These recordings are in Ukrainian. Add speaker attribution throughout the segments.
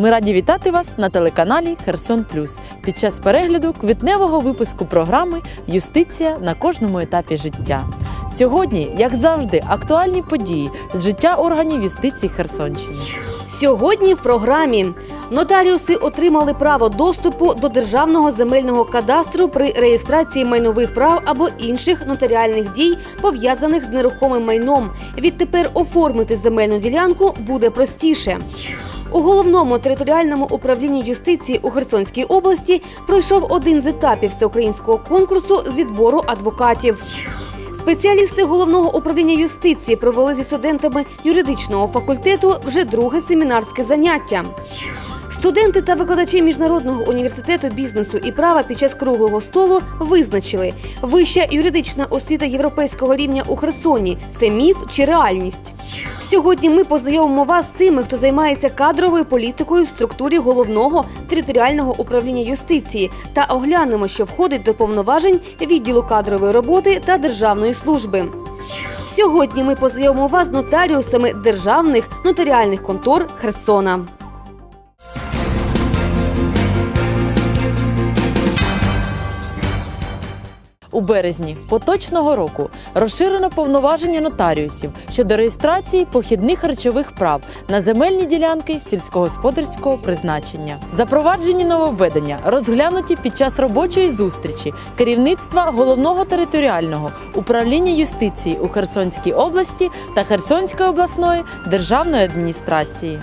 Speaker 1: Ми раді вітати вас на телеканалі Херсон Плюс під час перегляду квітневого випуску програми Юстиція на кожному етапі життя. Сьогодні, як завжди, актуальні події з життя органів юстиції Херсонщини.
Speaker 2: Сьогодні в програмі нотаріуси отримали право доступу до державного земельного кадастру при реєстрації майнових прав або інших нотаріальних дій, пов'язаних з нерухомим майном. Відтепер оформити земельну ділянку буде простіше. У головному територіальному управлінні юстиції у Херсонській області пройшов один з етапів всеукраїнського конкурсу з відбору адвокатів. Спеціалісти головного управління юстиції провели зі студентами юридичного факультету вже друге семінарське заняття. Студенти та викладачі міжнародного університету бізнесу і права під час круглого столу визначили, вища юридична освіта європейського рівня у Херсоні це міф чи реальність. Сьогодні ми познайомимо вас з тими, хто займається кадровою політикою в структурі головного територіального управління юстиції, та оглянемо, що входить до повноважень відділу кадрової роботи та державної служби. Сьогодні ми познайомимо вас з нотаріусами державних нотаріальних контор Херсона.
Speaker 1: У березні поточного року розширено повноваження нотаріусів щодо реєстрації похідних речових прав на земельні ділянки сільськогосподарського призначення. Запроваджені нововведення розглянуті під час робочої зустрічі керівництва головного територіального управління юстиції у Херсонській області та Херсонської обласної державної адміністрації.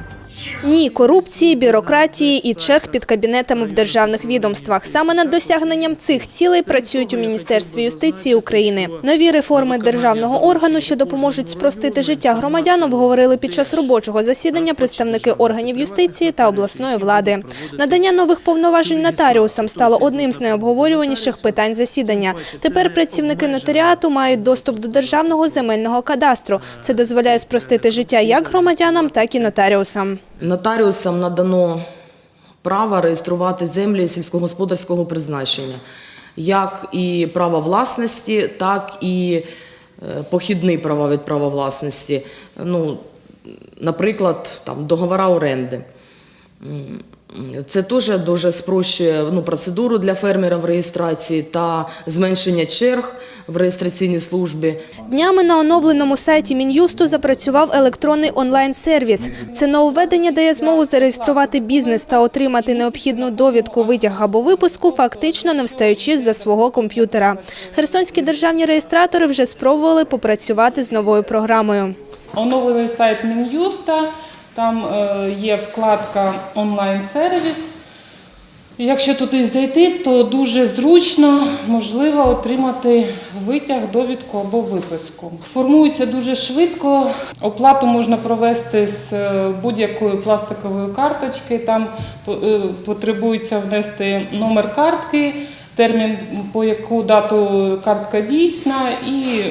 Speaker 3: Ні, корупції, бюрократії і черг під кабінетами в державних відомствах. Саме над досягненням цих цілей працюють у Міністерстві юстиції України. Нові реформи державного органу, що допоможуть спростити життя громадян, обговорили під час робочого засідання представники органів юстиції та обласної влади. Надання нових повноважень нотаріусам стало одним з найобговорюваніших питань засідання. Тепер працівники нотаріату мають доступ до державного земельного кадастру. Це дозволяє спростити життя як громадянам, так і нотаріусам.
Speaker 4: Нотаріусам надано право реєструвати землі сільськогосподарського призначення, як і право власності, так і е, похідні права від права власності. Ну, наприклад, там, договора оренди. Це теж дуже спрощує ну, процедуру для фермера в реєстрації та зменшення черг в реєстраційній службі.
Speaker 3: Днями на оновленому сайті Мін'юсту запрацював електронний онлайн-сервіс. Це нововведення дає змогу зареєструвати бізнес та отримати необхідну довідку, витяг або випуску, фактично не встаючи з-за свого комп'ютера. Херсонські державні реєстратори вже спробували попрацювати з новою програмою.
Speaker 5: Оновлений сайт Мін'юста, там е, є вкладка онлайн-сервіс. Якщо туди зайти, то дуже зручно можливо отримати витяг, довідку або виписку. Формується дуже швидко. Оплату можна провести з е, будь-якої пластикової карточки. Там е, потребується внести номер картки, термін, по яку дату картка дійсна, і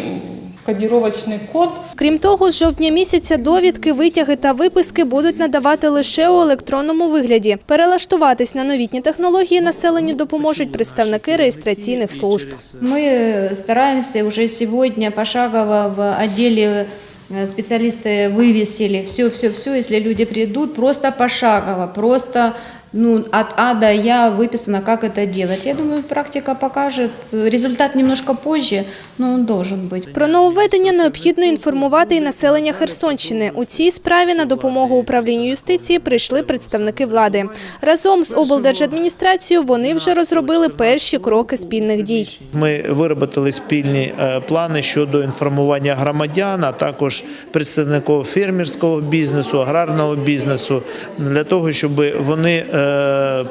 Speaker 5: кодіровочний код.
Speaker 3: Крім того, з жовтня місяця довідки, витяги та виписки будуть надавати лише у електронному вигляді. Перелаштуватись на новітні технології населенню допоможуть представники реєстраційних служб.
Speaker 6: Мы стараемся уже сегодня пошагово в отделе э, специалисты вывесили все-все-все, если люди придут, просто пошагово, просто ну, от А до Я выписано, как это делать. Я думаю, практика покажет. Результат немножко позже, но он должен быть.
Speaker 3: Про нововведення необхідно інформувати і населення Херсонщини. У цій справі на допомогу управлінню юстиції прийшли представники влади. Разом з облдержадміністрацією вони вже розробили перші кроки спільних дій.
Speaker 7: Ми виробили спільні е, плани щодо інформування громадян, а також представників фермерського бізнесу, аграрного бізнесу для того, щоб вони е,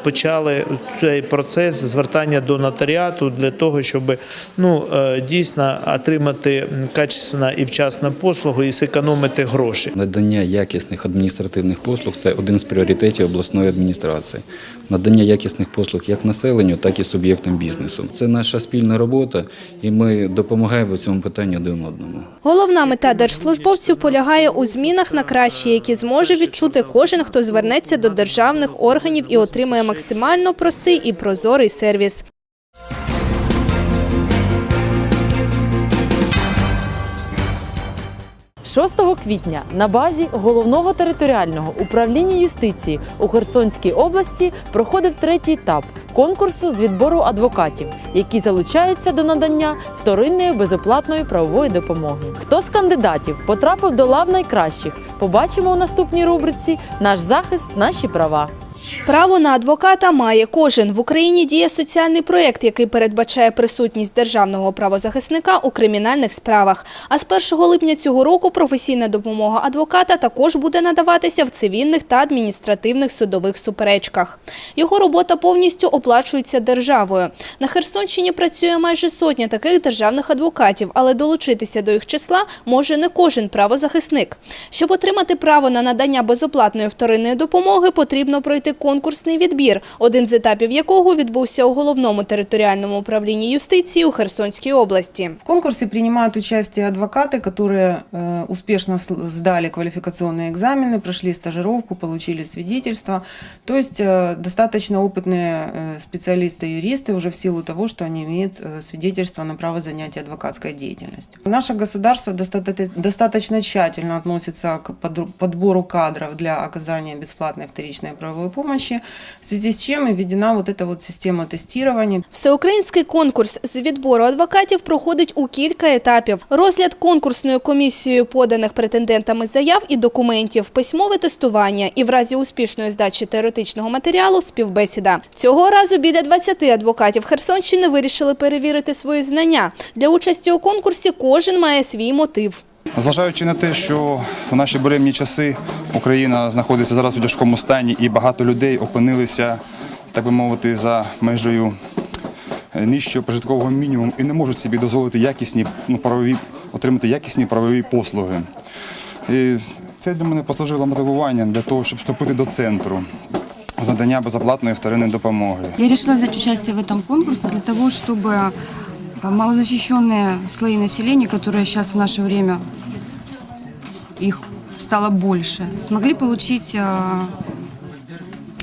Speaker 7: почали цей процес звертання до нотаріату для того, щоб ну е, дійсно отримати качественну і вчасну послугу і зекономити гроші.
Speaker 8: Надання якісних адміністративних послуг це один з пріоритетів обласної адміністрації. Надання якісних послуг як населенню, так і суб'єктам бізнесу. Це наша спільна робота, і ми допомагаємо цьому питанні один одному.
Speaker 3: Головна мета держслужбовців полягає у змінах на краще, які зможе відчути кожен, хто звернеться до державних органів і отримає максимально простий і прозорий сервіс.
Speaker 1: 6 квітня на базі головного територіального управління юстиції у Херсонській області проходив третій етап конкурсу з відбору адвокатів, які залучаються до надання вторинної безоплатної правової допомоги. Хто з кандидатів потрапив до лав найкращих? Побачимо у наступній рубриці Наш захист, наші права.
Speaker 3: Право на адвоката має кожен. В Україні діє соціальний проєкт, який передбачає присутність державного правозахисника у кримінальних справах. А з 1 липня цього року професійна допомога адвоката також буде надаватися в цивільних та адміністративних судових суперечках. Його робота повністю оплачується державою. На Херсонщині працює майже сотня таких державних адвокатів, але долучитися до їх числа може не кожен правозахисник. Щоб отримати право на надання безоплатної вторинної допомоги, потрібно пройти конкурсний відбір, один з етапів якого відбувся у головному територіальному управлінні юстиції у Херсонській області.
Speaker 9: В конкурсе принимают участие адвокаты, которые э, успешно с- сдали квалификационные экзамены, прошли стажировку, получили свидетельство. То есть э, достаточно опытные э, специалисты-юристы уже в силу того, что они имеют э, свидетельство на право занятия адвокатской деятельностью. Наше государство достаточно, достаточно тщательно относится к подру- подбору кадров для оказания бесплатной вторичной правовой помощи, в связи с чем и введена вот эта вот система тестирования.
Speaker 3: Всеукраїнський конкурс з відбору адвокатів проходить у кілька етапів. Розгляд конкурсною комісією поданих претендентами заяв і документів, письмове тестування і в разі успішної здачі теоретичного матеріалу співбесіда. Цього разу біля 20 адвокатів Херсонщини вирішили перевірити свої знання. Для участі у конкурсі кожен має свій мотив.
Speaker 10: Зважаючи на те, що в наші буремні часи Україна знаходиться зараз у тяжкому стані і багато людей опинилися, так би мовити, за межею е, нижчого прожиткового мінімуму і не можуть собі дозволити якісні ну, правові, отримати якісні правові послуги. І це для мене послужило мотивуванням для того, щоб вступити до центру з надання безоплатної вторинної допомоги.
Speaker 11: Я решила взять участие в этом конкурсе для того, чтобы э, Малозащищенные слои населения, которые сейчас в наше время их стало больше, смогли получить э,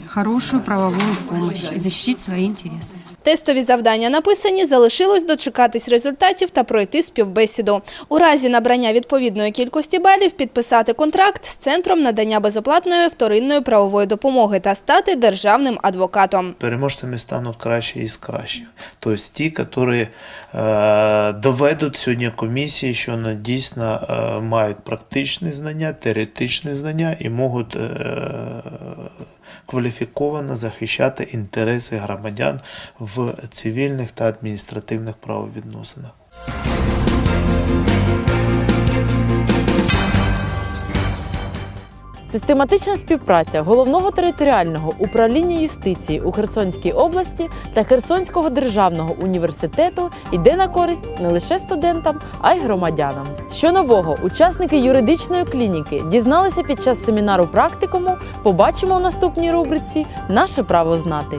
Speaker 11: хорошую правовую помощь и защитить свои интересы.
Speaker 3: Тестові завдання написані, залишилось дочекатись результатів та пройти співбесіду. У разі набрання відповідної кількості балів підписати контракт з центром надання безоплатної вторинної правової допомоги та стати державним адвокатом.
Speaker 7: Переможцями стануть кращі із кращих. Тобто ті, які е, доведуть сьогодні комісії, що вони дійсно е, мають практичні знання, теоретичні знання і можуть е, кваліфіковано захищати інтереси громадян в цивільних та адміністративних правовідносинах.
Speaker 1: Систематична співпраця головного територіального управління юстиції у Херсонській області та Херсонського державного університету йде на користь не лише студентам, а й громадянам. Що нового учасники юридичної клініки дізналися під час семінару практикуму. Побачимо у наступній рубриці Наше право знати.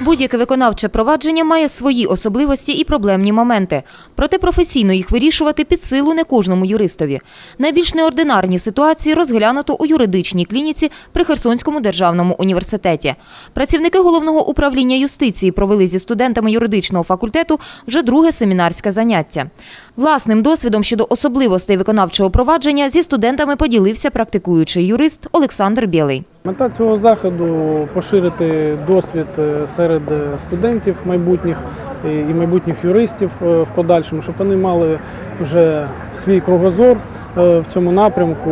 Speaker 12: Будь-яке виконавче провадження має свої особливості і проблемні моменти. Проте професійно їх вирішувати під силу не кожному юристові. Найбільш неординарні ситуації розглянуто у юридичній клініці при Херсонському державному університеті. Працівники головного управління юстиції провели зі студентами юридичного факультету вже друге семінарське заняття. Власним досвідом щодо особливостей виконавчого провадження зі студентами поділився практикуючий юрист Олександр Білий.
Speaker 13: Мета цього заходу поширити досвід е, серед е, студентів майбутніх і майбутніх юристів е, в подальшому, щоб вони мали вже свій кругозор в цьому напрямку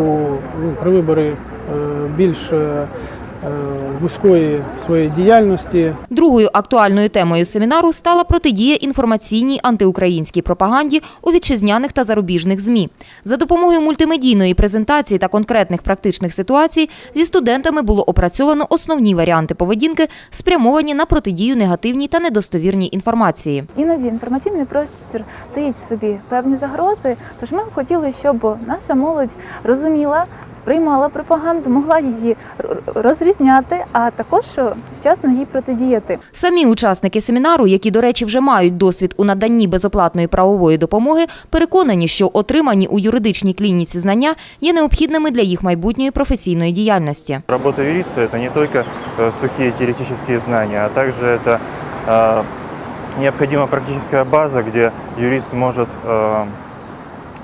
Speaker 13: ну, при виборі більш вузької своєї діяльності.
Speaker 12: Другою актуальною темою семінару стала протидія інформаційній антиукраїнській пропаганді у вітчизняних та зарубіжних ЗМІ. За допомогою мультимедійної презентації та конкретних практичних ситуацій зі студентами було опрацьовано основні варіанти поведінки, спрямовані на протидію негативній та недостовірній інформації.
Speaker 14: Іноді інформаційний простір таїть в собі певні загрози. Тож ми хотіли, щоб наша молодь розуміла, сприймала пропаганду, могла її р- розрізняти, а також вчасно їй протидіяти.
Speaker 12: Самі учасники семінару, які, до речі, вже мають досвід у наданні безоплатної правової допомоги, переконані, що отримані у юридичній клініці знання є необхідними для їх майбутньої професійної діяльності.
Speaker 15: Работа юриста – это не только э, сухие теоретические знания, а также это э, необходима практическая база, где юрист сможет э,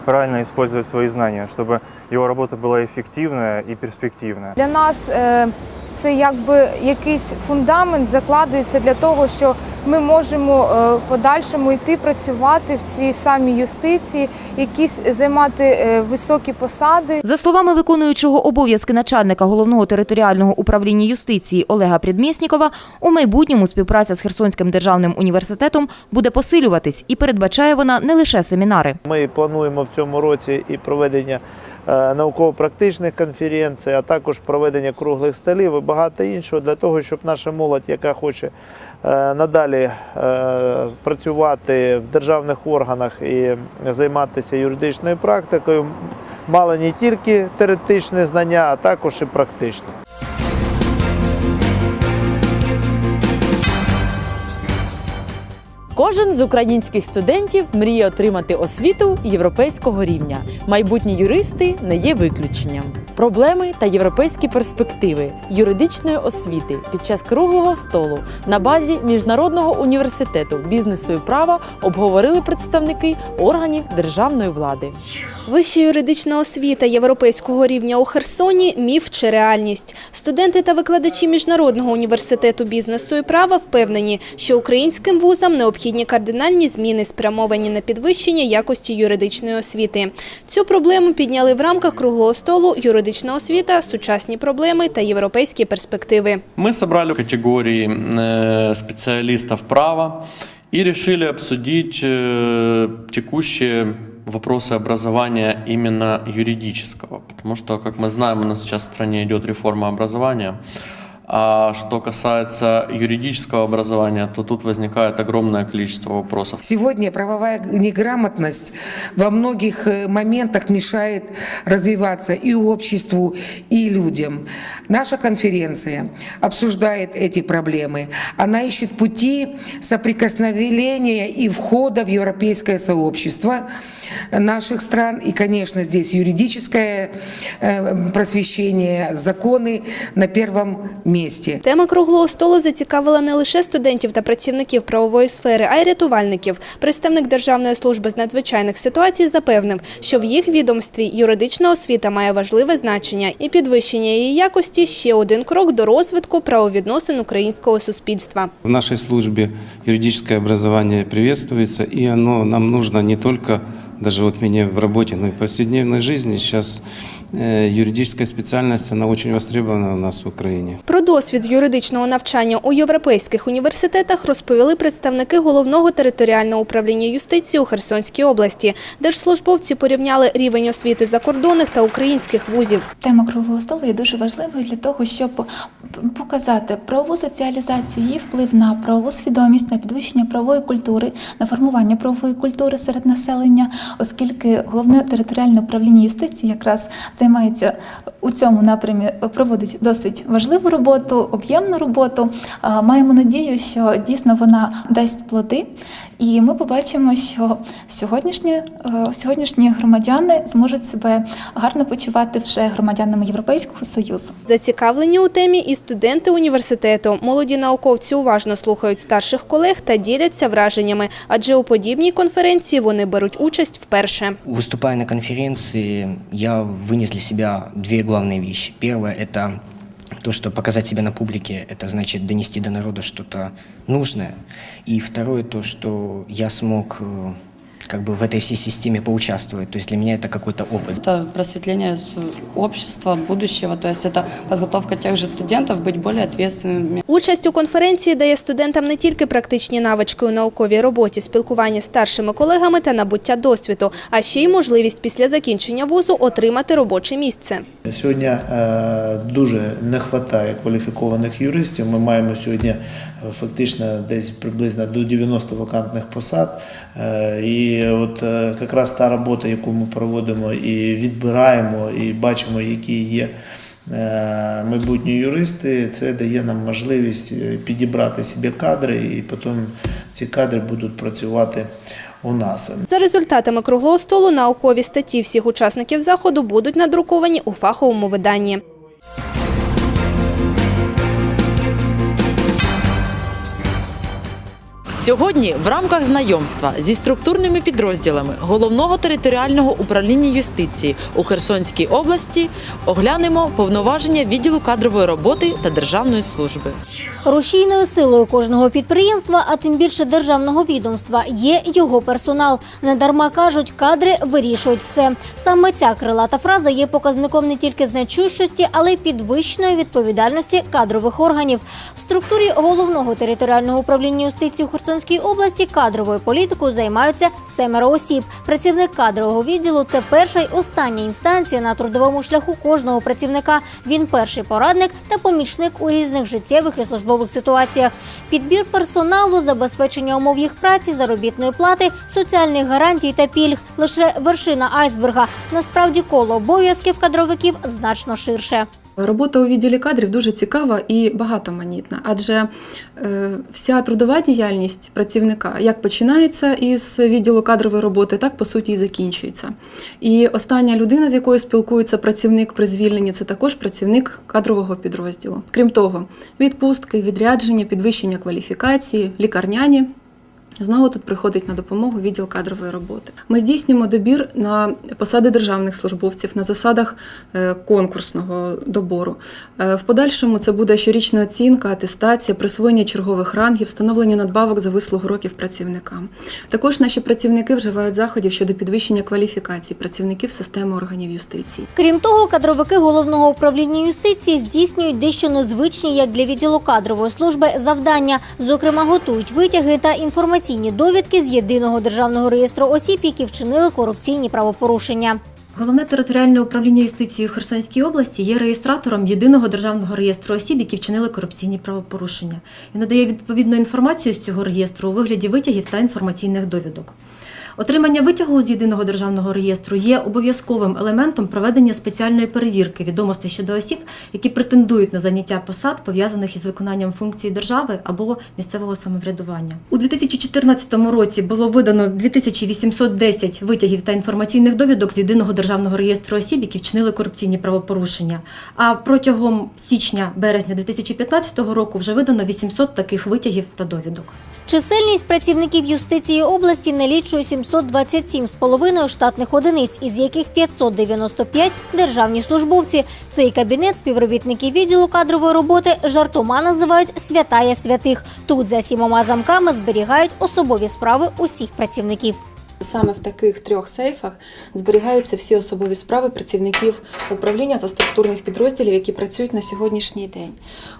Speaker 15: правильно использовать свои знания, чтобы его работа была эффективная и перспективная.
Speaker 16: Для нас е, це якби якийсь фундамент закладується для того, що ми можемо е, в подальшому йти працювати в цій самій юстиції, якісь займати е, високі посади.
Speaker 12: За словами виконуючого обов'язки начальника головного територіального управління юстиції Олега Предмєснікова, у майбутньому співпраця з Херсонським державним університетом буде посилюватись і передбачає вона не лише семінари.
Speaker 7: Ми плануємо в цьому році і проведення науково-практичних конференцій, а також проведення круглих столів і багато іншого для того, щоб наша молодь, яка хоче е, надалі е, працювати в державних органах і займатися юридичною практикою, мала не тільки теоретичні знання, а також і практичні.
Speaker 1: Кожен з українських студентів мріє отримати освіту європейського рівня. Майбутні юристи не є виключенням. Проблеми та європейські перспективи юридичної освіти під час круглого столу на базі міжнародного університету бізнесу і права обговорили представники органів державної влади.
Speaker 3: Вища юридична освіта європейського рівня у Херсоні міф чи реальність. Студенти та викладачі міжнародного університету бізнесу і права впевнені, що українським вузам необхідні кардинальні зміни, спрямовані на підвищення якості юридичної освіти. Цю проблему підняли в рамках круглого столу юридична освіта, сучасні проблеми та європейські перспективи.
Speaker 17: Мы собрали категории э, специалистов права и решили обсудить э, текущие вопросы образования именно юридического. Потому что, как мы знаем, у нас сейчас в стране идет реформа образования. А что касается юридического образования, то тут возникает огромное количество вопросов.
Speaker 18: Сегодня правовая неграмотность во многих э, моментах мешает развиваться и обществу, и людям. Наша конференция обсуждает эти проблемы. Она ищет пути соприкосновения и входа в европейское сообщество наших стран. И, конечно, здесь юридическое э, просвещение, законы на первом месте.
Speaker 3: Тема круглого столу зацікавила не лише студентів та працівників правової сфери, а й рятувальників. Представник Державної служби з надзвичайних ситуацій запевнив, що в їх відомстві юридична освіта має важливе значення і підвищення її якості ще один крок до розвитку правовідносин українського суспільства.
Speaker 19: В нашей службе юридическое образование приветствуется, и оно нам нужно не только даже вот мне в работе, но и в повседневной жизни. Сейчас э, юридическая специальность, она очень востребована у нас в Украине.
Speaker 3: Про досвід юридичного навчання у європейських університетах розповіли представники головного територіального управління юстиції у Херсонській області. Держслужбовці порівняли рівень освіти закордонних та українських вузів.
Speaker 14: Тема круглого столу є дуже важливою для того, щоб показати правову соціалізацію, її вплив на правову свідомість, на підвищення правової культури, на формування правової культури серед населення, оскільки головне територіальне управління юстиції якраз займається у цьому напрямі, проводить досить важливу роботу, об'ємну роботу. Маємо надію, що дійсно вона дасть плоди, і ми побачимо, що сьогоднішні, е, сьогоднішні громадяни зможуть себе гарно почувати вже громадянами Європейського Союзу.
Speaker 3: Зацікавлені у темі і студенти університету. Молоді науковці уважно слухають старших колег та діляться враженнями, адже у подібній конференції вони беруть участь вперше.
Speaker 20: Выступая на конференции, я вынес для себя две главные вещи. Первое – это то, что показать себя на публике, это значит донести до народа что-то нужное. И второе – то, что я смог э, как бы в этой всей системе поучаствовать. То есть для меня это какой-то опыт.
Speaker 21: Это просветление с- общества, будущего, то есть это подготовка тех же студентов быть более ответственными.
Speaker 3: Участь у конференції дає студентам не тільки практичні навички у науковій роботі, спілкування з старшими колегами та набуття досвіду, а ще й можливість після закінчення вузу отримати робоче місце.
Speaker 7: Сьогодні е, дуже не вистачає кваліфікованих юристів. Ми маємо сьогодні е, фактично десь приблизно до 90 вакантних посад. Е, І от е, якраз та робота, яку ми проводимо і відбираємо, і бачимо, які є. е, Майбутні юристи, це дає нам можливість підібрати собі кадри, і потім ці кадри будуть працювати у нас.
Speaker 3: За результатами круглого столу наукові статті всіх учасників заходу будуть надруковані у фаховому виданні.
Speaker 1: Сьогодні в рамках знайомства зі структурними підрозділами головного територіального управління юстиції у Херсонській області оглянемо повноваження відділу кадрової роботи та державної служби.
Speaker 22: Рушійною силою кожного підприємства, а тим більше державного відомства, є його персонал. Недарма кажуть, кадри вирішують все. Саме ця крилата фраза є показником не тільки значущості, але й підвищеної відповідальності кадрових органів. В структурі головного територіального управління юстиції у Херсонській області кадровою політикою займаються семеро осіб. Працівник кадрового відділу це перша й остання інстанція на трудовому шляху кожного працівника. Він перший порадник та помічник у різних життєвих і службових ситуаціях. Підбір персоналу, забезпечення умов їх праці, заробітної плати, соціальних гарантій та пільг лише вершина айсберга. Насправді коло обов'язків кадровиків значно ширше.
Speaker 23: Робота у відділі кадрів дуже цікава і багатоманітна, адже е, вся трудова діяльність працівника як починається із відділу кадрової роботи, так по суті і закінчується. І остання людина, з якою спілкується працівник при звільненні, це також працівник кадрового підрозділу. Крім того, відпустки, відрядження, підвищення кваліфікації, лікарняні. Знову тут приходить на допомогу відділ кадрової роботи. Ми здійснюємо добір на посади державних службовців на засадах е, конкурсного добору. Е, В подальшому це буде щорічна оцінка, атестація, присвоєння чергових рангів, встановлення надбавок за вислугу років працівникам. Також наші працівники вживають заходів щодо підвищення кваліфікації працівників системи органів юстиції.
Speaker 22: Крім того, кадровики головного управління юстиції здійснюють дещо незвичні як для відділу кадрової служби завдання. Зокрема, готують витяги та інформаційні довідки з єдиного державного реєстру осіб, які вчинили корупційні правопорушення.
Speaker 24: Головне територіальне управління юстиції Херсонській області є реєстратором єдиного державного реєстру осіб, які вчинили корупційні правопорушення, і надає відповідну інформацію з цього реєстру у вигляді витягів та інформаційних довідок. Отримання витягу з єдиного державного реєстру є обов'язковим елементом проведення спеціальної перевірки відомостей щодо осіб, які претендують на заняття посад, пов'язаних із виконанням функцій держави або місцевого самоврядування. У 2014 році було видано 2810 витягів та інформаційних довідок з єдиного державного реєстру осіб, які вчинили корупційні правопорушення. А протягом січня-березня 2015 року вже видано 800 таких витягів та довідок.
Speaker 22: Чисельність працівників юстиції області налічує 727,5 штатних одиниць, із яких 595 – державні службовці. Цей кабінет співробітники відділу кадрової роботи жартома називають «святая святих». Тут за сімома замками зберігають особові справи усіх працівників.
Speaker 23: Саме в таких трьох сейфах зберігаються всі особові справи працівників управління та структурних підрозділів, які працюють на сьогоднішній день.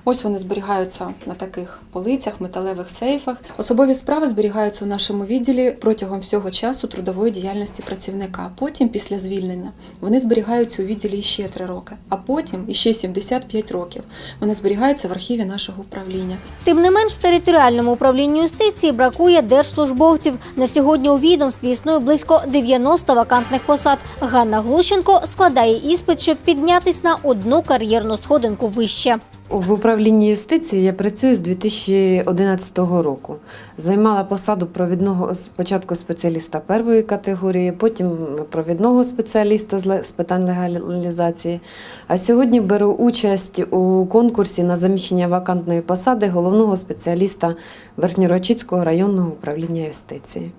Speaker 23: Ось вони зберігаються на таких полицях, металевих сейфах. Особові справи зберігаються у нашому відділі протягом всього часу трудової діяльності працівника. Потім, після звільнення, вони зберігаються у відділі ще 3 роки, а потім іще 75 років. Вони зберігаються в архіві нашого управління.
Speaker 22: Тим не менш, в територіальному управлінні юстиції бракує держслужбовців. На сьогодні у відомстві існує близько 90 вакантних посад. Ганна Глущенко складає іспит, щоб піднятись на одну кар'єрну сходинку вище.
Speaker 25: В управлінні юстиції я працюю з 2011 року. Займала посаду провідного спочатку спеціаліста першої категорії, потім провідного спеціаліста з питань легалізації. А сьогодні беру участь у конкурсі на заміщення вакантної посади головного спеціаліста Верхньорочицького районного управління юстиції.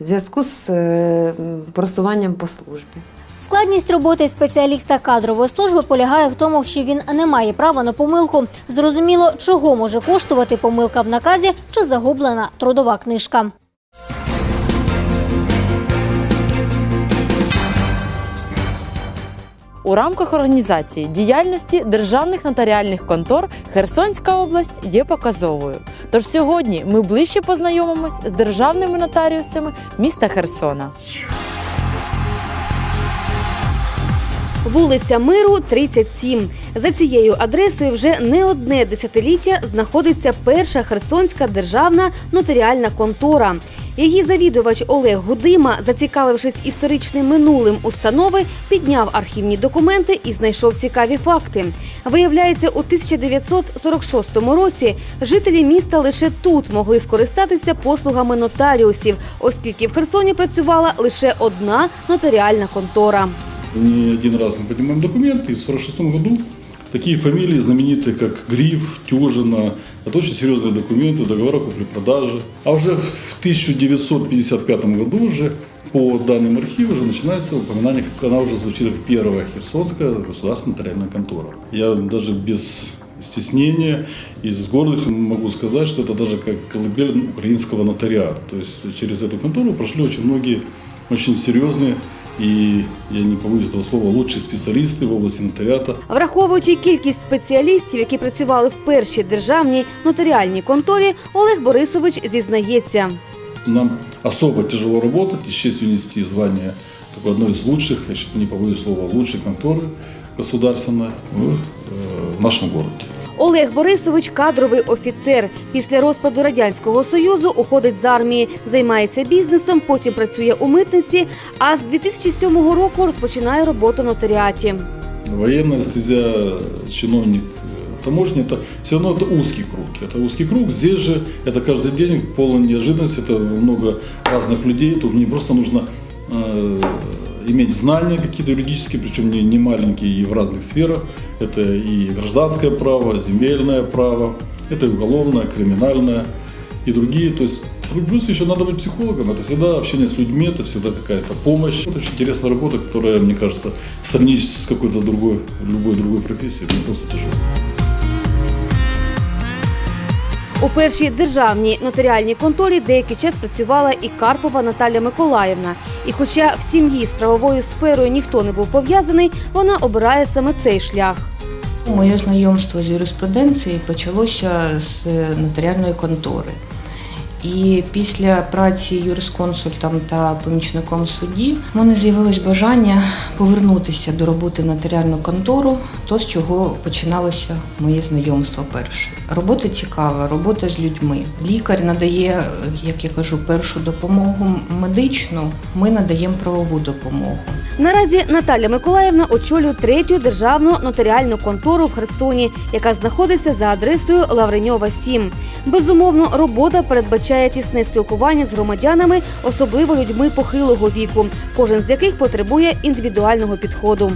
Speaker 25: В зв'язку з е, просуванням по службі.
Speaker 22: Складність роботи спеціаліста кадрової служби полягає в тому, що він не має права на помилку. Зрозуміло, чого може коштувати помилка в наказі чи загублена трудова книжка.
Speaker 1: У рамках організації діяльності державних нотаріальних контор Херсонська область є показовою. Тож сьогодні ми ближче познайомимось з державними нотаріусами міста Херсона.
Speaker 3: Вулиця Миру, 37. За цією адресою вже не одне десятиліття знаходиться перша Херсонська державна нотаріальна контора. Її завідувач Олег Гудима, зацікавившись історичним минулим установи, підняв архівні документи і знайшов цікаві факти. Виявляється, у 1946 році жителі міста лише тут могли скористатися послугами нотаріусів, оскільки в Херсоні працювала лише одна нотаріальна контора.
Speaker 26: Не один раз мы поднимаем документы, и в 1946 году
Speaker 27: Такие фамилии знаменитые, как Гриф, Тюжина. Это очень серьезные документы, договора купли-продажи. А уже в 1955 году уже по данным архива уже начинается упоминание, как она уже звучит как первая Херсонская государственная нотариальная контора. Я даже без стеснения и с гордостью могу сказать, что это даже как колыбель украинского нотариата. То есть через эту контору прошли очень многие очень серьезные и, я не побоюсь этого слова, лучшие специалисты в области нотариата.
Speaker 2: Враховуючи кількість спеціалістів, які працювали в першій державній нотаріальній конторі, Олег Борисович зізнається.
Speaker 27: Нам особо тяжело работать и с честью нести звание такой одной из лучших, я что-то не побоюсь слова, лучшей конторы государственной в, э, в нашем городе.
Speaker 2: Олег Борисович кадровий офіцер. Після розпаду радянського союзу уходить з армії, займається бізнесом, потім працює у митниці. А з 2007 року розпочинає роботу в нотаріаті.
Speaker 27: Военная стезя, чиновник э, таможни, это все равно это узкий круг. Это узкий круг. Здесь же это каждый день полная неожиданность, это много разных людей. Тут мне просто нужно э, иметь знания какие-то юридические, причем не, не маленькие и в разных сферах. Это и гражданское право, земельное право, это и уголовное, криминальное и другие. То есть плюс еще надо быть психологом. Это всегда общение с людьми, это всегда какая-то помощь. Это очень интересная работа, которая, мне кажется, сравнить с какой-то другой, любой другой профессией, мне просто тяжело.
Speaker 2: У першій державній нотаріальній конторі деякий час працювала і Карпова Наталя Миколаївна. І хоча в сім'ї з правовою сферою ніхто не був пов'язаний, вона обирає саме цей шлях.
Speaker 28: Моє знайомство з юриспруденцією почалося з нотаріальної контори. І після праці юрисконсультом та помічником судді в мене з'явилось бажання повернутися до роботи нотаріальну контору, то з чого починалося моє знайомство перше. Робота цікава, робота з людьми. Лікар надає, як я кажу, першу допомогу медичну, ми надаємо правову допомогу.
Speaker 2: Наразі Наталя Миколаївна очолює третю державну нотаріальну контору в Херсоні, яка знаходиться за адресою Лавреньова 7. Безумовно, робота передбачає тісне спілкування з громадянами, особливо людьми похилого віку, кожен з яких потребує індивідуального підходу.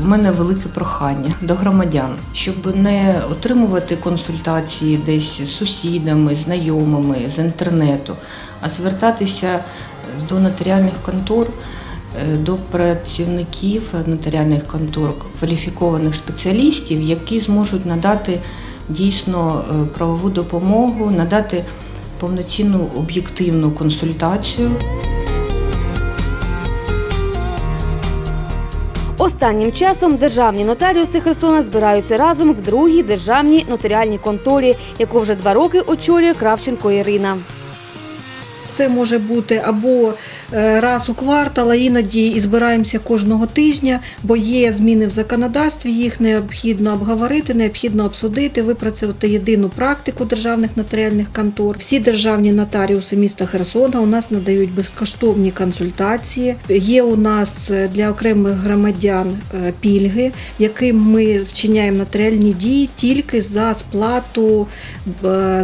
Speaker 28: В мене велике прохання до громадян, щоб не отримувати консультації десь з сусідами, знайомими з інтернету, а звертатися до нотаріальних контор, е, до працівників нотаріальних контор, кваліфікованих спеціалістів, які зможуть надати дійсно е, правову допомогу, надати повноцінну об'єктивну консультацію.
Speaker 2: Останнім часом державні нотаріуси Херсона збираються разом в другій державній нотаріальній конторі, яку вже два роки очолює Кравченко Ірина.
Speaker 29: Це може бути або е, раз у квартал, а іноді і збираємося кожного тижня, бо є зміни в законодавстві, їх необхідно обговорити, необхідно обсудити, випрацювати єдину практику державних нотаріальних контор. Всі державні нотаріуси міста Херсона у нас надають безкоштовні консультації. Є у нас е, для окремих громадян е, пільги, яким ми вчиняємо нотаріальні дії тільки за сплату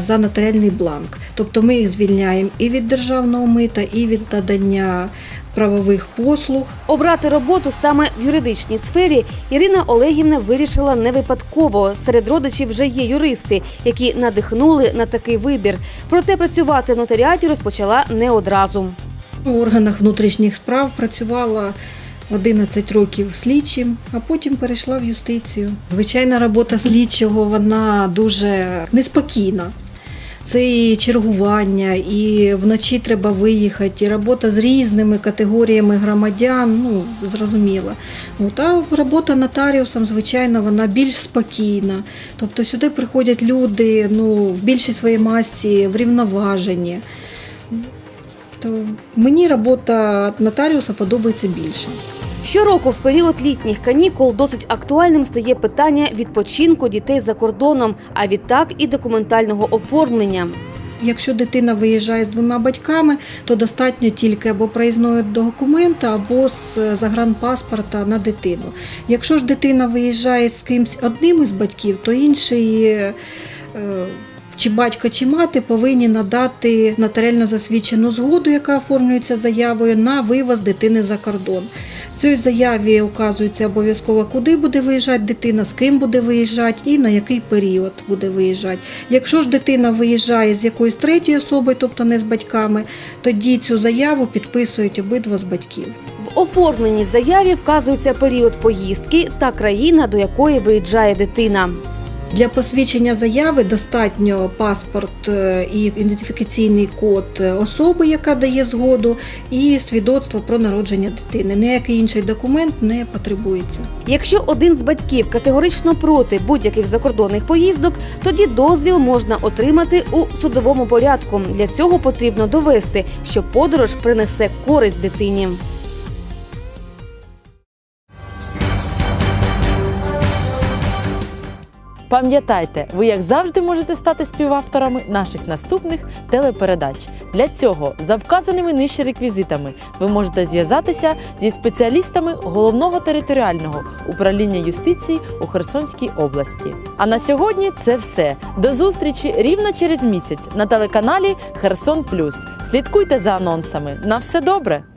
Speaker 29: за нотаріальний бланк. Тобто ми їх звільняємо і від державного мита, і від надання правових послуг.
Speaker 2: Обрати роботу саме в юридичній сфері Ірина Олегівна вирішила не випадково. Серед родичів вже є юристи, які надихнули на такий вибір. Проте працювати в нотаріаті розпочала не одразу.
Speaker 29: У органах внутрішніх справ працювала 11 років слідчим, а потім перейшла в юстицію. Звичайна робота слідчого вона дуже неспокійна. Це і чергування, і вночі треба виїхати, і робота з різними категоріями громадян, ну, зрозуміло. От, а робота нотаріусом, звичайно, вона більш спокійна. Тобто сюди приходять люди ну, в більшій своїй масі, врівноважені. То мені робота нотаріуса подобається більше.
Speaker 2: Щороку в період літніх канікул досить актуальним стає питання відпочинку дітей за кордоном, а відтак і документального оформлення.
Speaker 29: Якщо дитина виїжджає з двома батьками, то достатньо тільки або проїзного документа, або з загранпаспорта на дитину. Якщо ж дитина виїжджає з кимсь одним із батьків, то інший е, чи батько, чи мати повинні надати нотаріально засвідчену згоду, яка оформлюється заявою на вивоз дитини за кордон. В цій заяві указується обов'язково, куди буде виїжджати дитина, з ким буде виїжджати і на який період буде виїжджати. Якщо ж дитина виїжджає з якоюсь третьою особою, тобто не з батьками, тоді цю заяву підписують обидва з батьків.
Speaker 2: В оформленій заяві вказується період поїздки та країна, до якої виїжджає дитина.
Speaker 29: Для посвідчення заяви достатньо паспорт е, і ідентифікаційний код е, особи, яка дає згоду, і свідоцтво про народження дитини. Ніякий інший документ не потребується.
Speaker 2: Якщо один з батьків категорично проти будь-яких закордонних поїздок, тоді дозвіл можна отримати у судовому порядку. Для цього потрібно довести, що подорож принесе користь дитині.
Speaker 1: Пам'ятайте, ви як завжди можете стати співавторами наших наступних телепередач. Для цього за вказаними нижче реквізитами ви можете зв'язатися зі спеціалістами головного територіального управління юстиції у Херсонській області. А на сьогодні це все. До зустрічі рівно через місяць на телеканалі Херсон Плюс. Слідкуйте за анонсами. На все добре!